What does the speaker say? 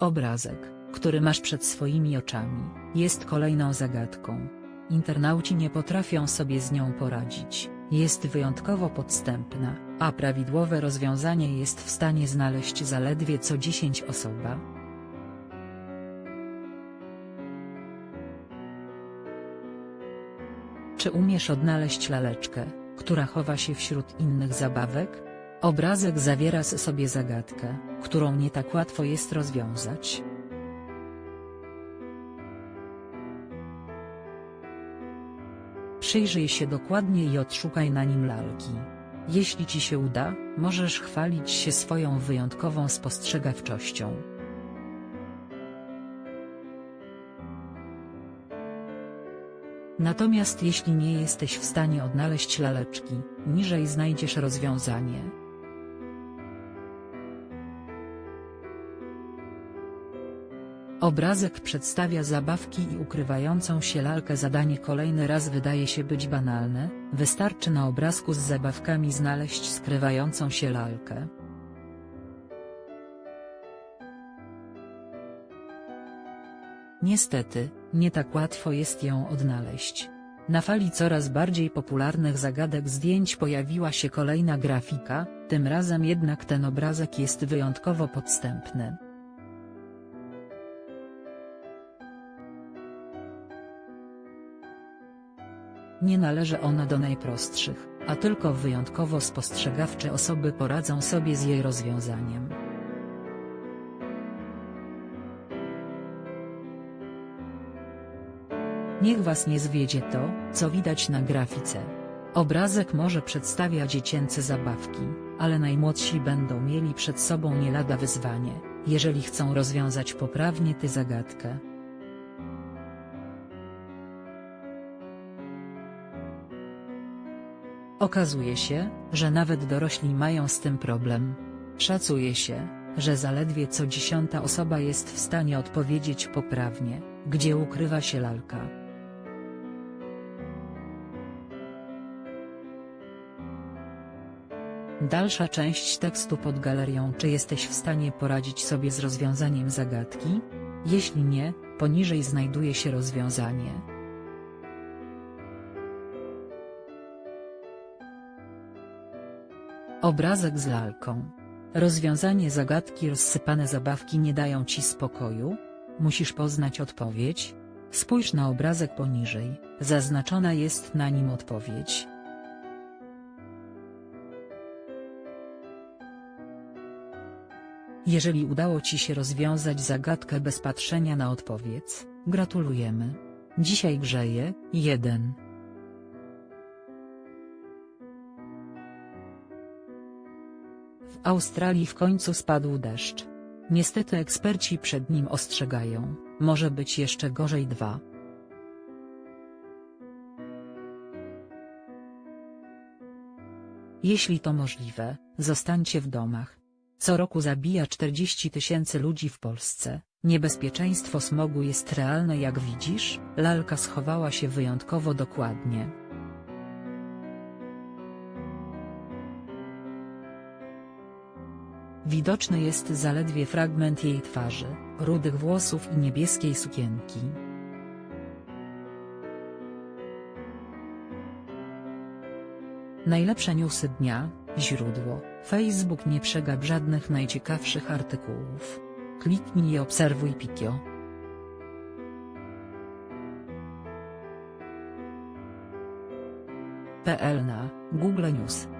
Obrazek, który masz przed swoimi oczami, jest kolejną zagadką. Internauci nie potrafią sobie z nią poradzić, jest wyjątkowo podstępna, a prawidłowe rozwiązanie jest w stanie znaleźć zaledwie co 10 osoba. Czy umiesz odnaleźć laleczkę, która chowa się wśród innych zabawek? Obrazek zawiera z sobie zagadkę, którą nie tak łatwo jest rozwiązać. Przyjrzyj się dokładnie i odszukaj na nim lalki. Jeśli ci się uda, możesz chwalić się swoją wyjątkową spostrzegawczością. Natomiast jeśli nie jesteś w stanie odnaleźć laleczki, niżej znajdziesz rozwiązanie. Obrazek przedstawia zabawki i ukrywającą się lalkę zadanie kolejny raz wydaje się być banalne, wystarczy na obrazku z zabawkami znaleźć skrywającą się lalkę. Niestety, nie tak łatwo jest ją odnaleźć. Na fali coraz bardziej popularnych zagadek zdjęć pojawiła się kolejna grafika, tym razem jednak ten obrazek jest wyjątkowo podstępny. Nie należy ona do najprostszych, a tylko wyjątkowo spostrzegawcze osoby poradzą sobie z jej rozwiązaniem. Niech Was nie zwiedzie to, co widać na grafice. Obrazek może przedstawia dziecięce zabawki, ale najmłodsi będą mieli przed sobą nie lada wyzwanie, jeżeli chcą rozwiązać poprawnie tę zagadkę. Okazuje się, że nawet dorośli mają z tym problem. Szacuje się, że zaledwie co dziesiąta osoba jest w stanie odpowiedzieć poprawnie, gdzie ukrywa się lalka. Dalsza część tekstu pod galerią Czy jesteś w stanie poradzić sobie z rozwiązaniem zagadki? Jeśli nie, poniżej znajduje się rozwiązanie. Obrazek z lalką. Rozwiązanie zagadki rozsypane zabawki nie dają ci spokoju? Musisz poznać odpowiedź? Spójrz na obrazek poniżej, zaznaczona jest na nim odpowiedź. Jeżeli udało Ci się rozwiązać zagadkę bez patrzenia na odpowiedź, gratulujemy. Dzisiaj grzeje, 1. W Australii w końcu spadł deszcz. Niestety eksperci przed nim ostrzegają, może być jeszcze gorzej 2. Jeśli to możliwe, zostańcie w domach. Co roku zabija 40 tysięcy ludzi w Polsce. Niebezpieczeństwo smogu jest realne jak widzisz, lalka schowała się wyjątkowo dokładnie. Widoczny jest zaledwie fragment jej twarzy, rudych włosów i niebieskiej sukienki. Najlepsze newsy dnia, źródło, Facebook nie przegap żadnych najciekawszych artykułów. Kliknij i obserwuj Pikio. PL na Google News